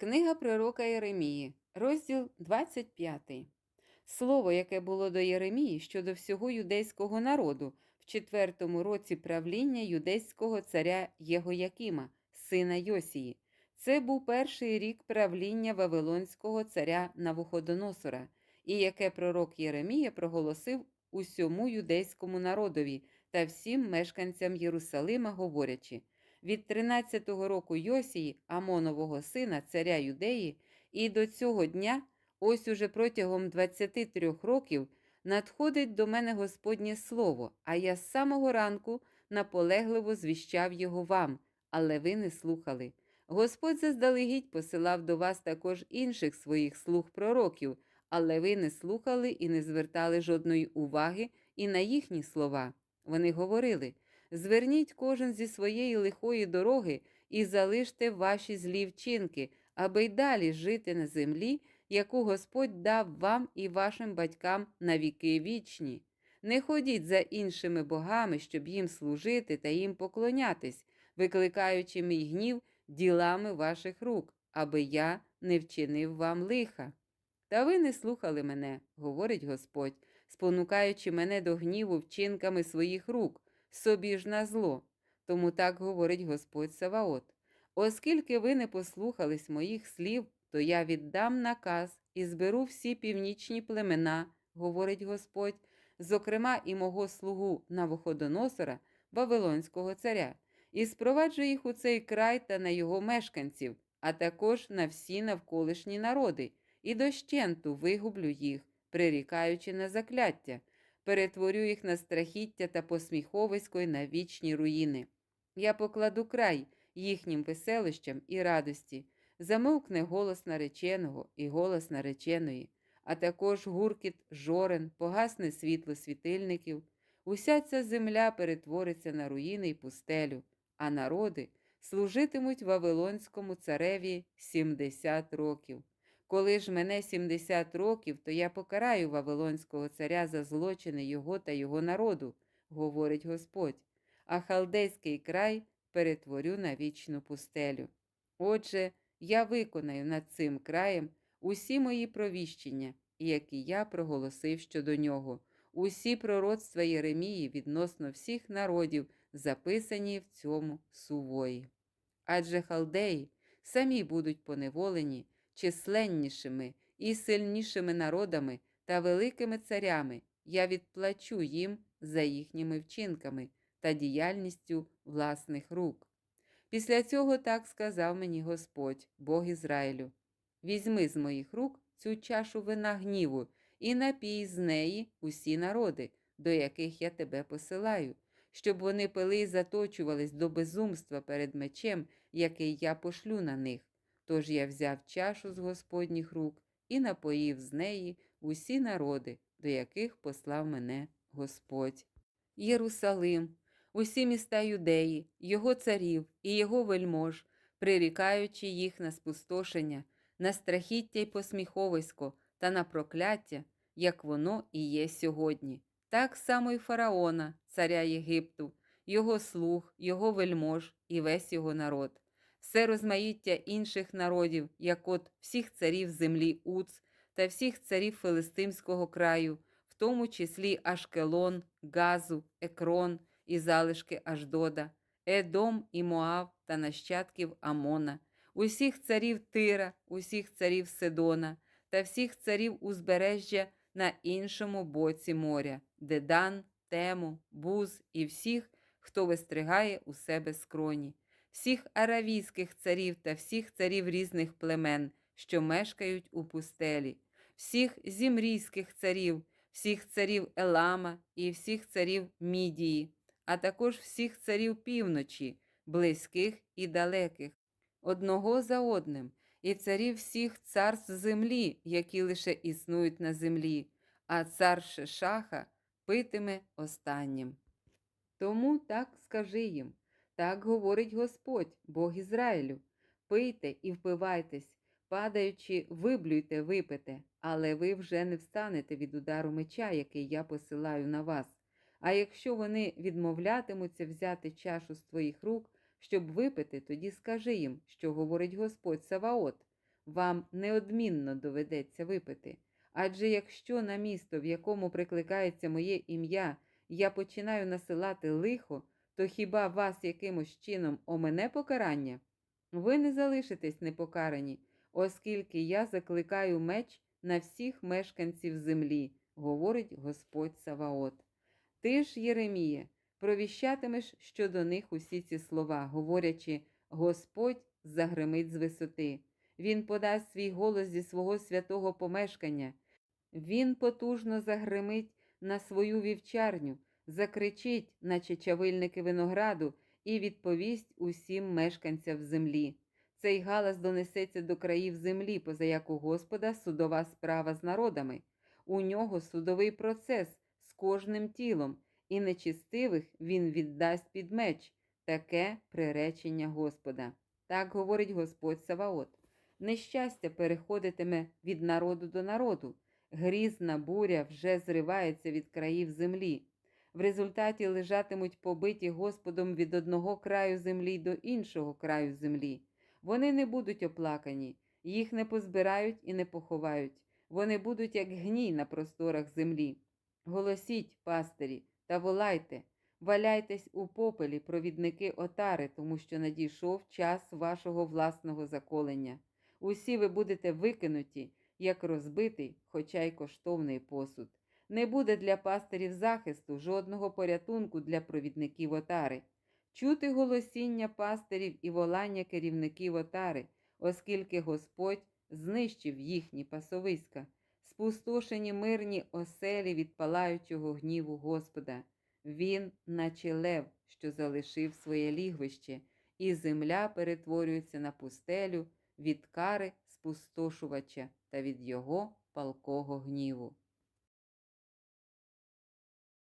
Книга пророка Єремії, розділ 25. Слово, яке було до Єремії щодо всього юдейського народу в четвертому році правління юдейського царя Єгоякима, сина Йосії. Це був перший рік правління Вавилонського царя Навуходоносора, і яке пророк Єремія проголосив усьому юдейському народові та всім мешканцям Єрусалима, говорячи від 13-го року Йосії, Амонового сина, царя Юдеї, і до цього дня, ось уже протягом 23 років, надходить до мене Господнє слово, а я з самого ранку наполегливо звіщав його вам, але ви не слухали. Господь заздалегідь посилав до вас також інших своїх слуг пророків, але ви не слухали і не звертали жодної уваги і на їхні слова. Вони говорили зверніть кожен зі своєї лихої дороги і залиште ваші злі вчинки, аби й далі жити на землі, яку Господь дав вам і вашим батькам на віки вічні. Не ходіть за іншими богами, щоб їм служити та їм поклонятись, викликаючи мій гнів ділами ваших рук, аби я не вчинив вам лиха. Та ви не слухали мене, говорить Господь, спонукаючи мене до гніву вчинками своїх рук собі ж на зло. Тому так говорить Господь Саваот. Оскільки ви не послухались моїх слів, то я віддам наказ і зберу всі північні племена, говорить Господь, зокрема і мого слугу Навуходоносора, Вавилонського царя, і спроваджу їх у цей край та на його мешканців, а також на всі навколишні народи, і дощенту вигублю їх, прирікаючи на закляття, перетворю їх на страхіття та посміховисько й на вічні руїни. Я покладу край їхнім веселищам і радості, замовкне голос нареченого і голос нареченої, а також гуркіт жорен, погасне світло світильників. Уся ця земля перетвориться на руїни й пустелю, а народи служитимуть Вавилонському цареві 70 років. Коли ж мене 70 років, то я покараю Вавилонського царя за злочини його та його народу, говорить Господь, а халдейський край перетворю на вічну пустелю. Отже, я виконаю над цим краєм усі мої провіщення, які я проголосив щодо нього, усі пророцтва Єремії відносно всіх народів, записані в цьому сувої. Адже халдеї самі будуть поневолені численнішими і сильнішими народами та великими царями, я відплачу їм за їхніми вчинками та діяльністю власних рук. Після цього так сказав мені Господь, Бог Ізраїлю: візьми з моїх рук цю чашу вина гніву і напій з неї усі народи, до яких я тебе посилаю, щоб вони пили й заточувались до безумства перед мечем, який я пошлю на них. Тож я взяв чашу з Господніх рук і напоїв з неї усі народи, до яких послав мене Господь. Єрусалим, усі міста юдеї, його царів і його вельмож, прирікаючи їх на спустошення, на страхіття й посміховисько та на прокляття, як воно і є сьогодні. Так само й фараона, царя Єгипту, його слуг, його вельмож і весь його народ все розмаїття інших народів, як от всіх царів землі Уц та всіх царів Филистимського краю, в тому числі Ашкелон, Газу, Екрон і залишки Аждода, Едом і Моав та нащадків Амона, усіх царів Тира, усіх царів Сидона та всіх царів узбережжя на іншому боці моря, Дедан, Тему, Буз і всіх, хто вистригає у себе скроні всіх аравійських царів та всіх царів різних племен, що мешкають у пустелі, всіх зімрійських царів, всіх царів Елама і всіх царів Мідії, а також всіх царів півночі, близьких і далеких, одного за одним, і царів всіх царств землі, які лише існують на землі, а цар Шешаха питиме останнім. Тому так скажи їм. Так говорить Господь, Бог Ізраїлю. Пийте і впивайтесь, падаючи, виблюйте, випите, але ви вже не встанете від удару меча, який я посилаю на вас. А якщо вони відмовлятимуться взяти чашу з твоїх рук, щоб випити, тоді скажи їм, що говорить Господь Саваот. вам неодмінно доведеться випити. Адже якщо на місто, в якому прикликається моє ім'я, я починаю насилати лихо, то хіба вас якимось чином омене покарання? Ви не залишитесь непокарані, оскільки я закликаю меч на всіх мешканців землі, говорить Господь Саваот. Ти ж, Єреміє, провіщатимеш щодо них усі ці слова, говорячи, Господь загримить з висоти. Він подасть свій голос зі свого святого помешкання. Він потужно загримить на свою вівчарню, закричить, наче чавильники винограду, і відповість усім мешканцям землі. Цей галас донесеться до країв землі, позаяк у Господа судова справа з народами. У нього судовий процес з кожним тілом, і нечистивих він віддасть під меч. Таке приречення Господа. Так говорить Господь Саваот. Нещастя переходитиме від народу до народу. Грізна буря вже зривається від країв землі. В результаті лежатимуть побиті Господом від одного краю землі до іншого краю землі. Вони не будуть оплакані, їх не позбирають і не поховають. Вони будуть як гній на просторах землі. Голосіть, пастирі, та волайте, валяйтесь у попелі, провідники отари, тому що надійшов час вашого власного заколення. Усі ви будете викинуті, як розбитий, хоча й коштовний посуд. Не буде для пастирів захисту жодного порятунку для провідників отари. Чути голосіння пастирів і волання керівників отари, оскільки Господь знищив їхні пасовиська, спустошені мирні оселі від палаючого гніву Господа. Він, наче лев, що залишив своє лігвище, і земля перетворюється на пустелю від кари спустошувача та від його палкого гніву.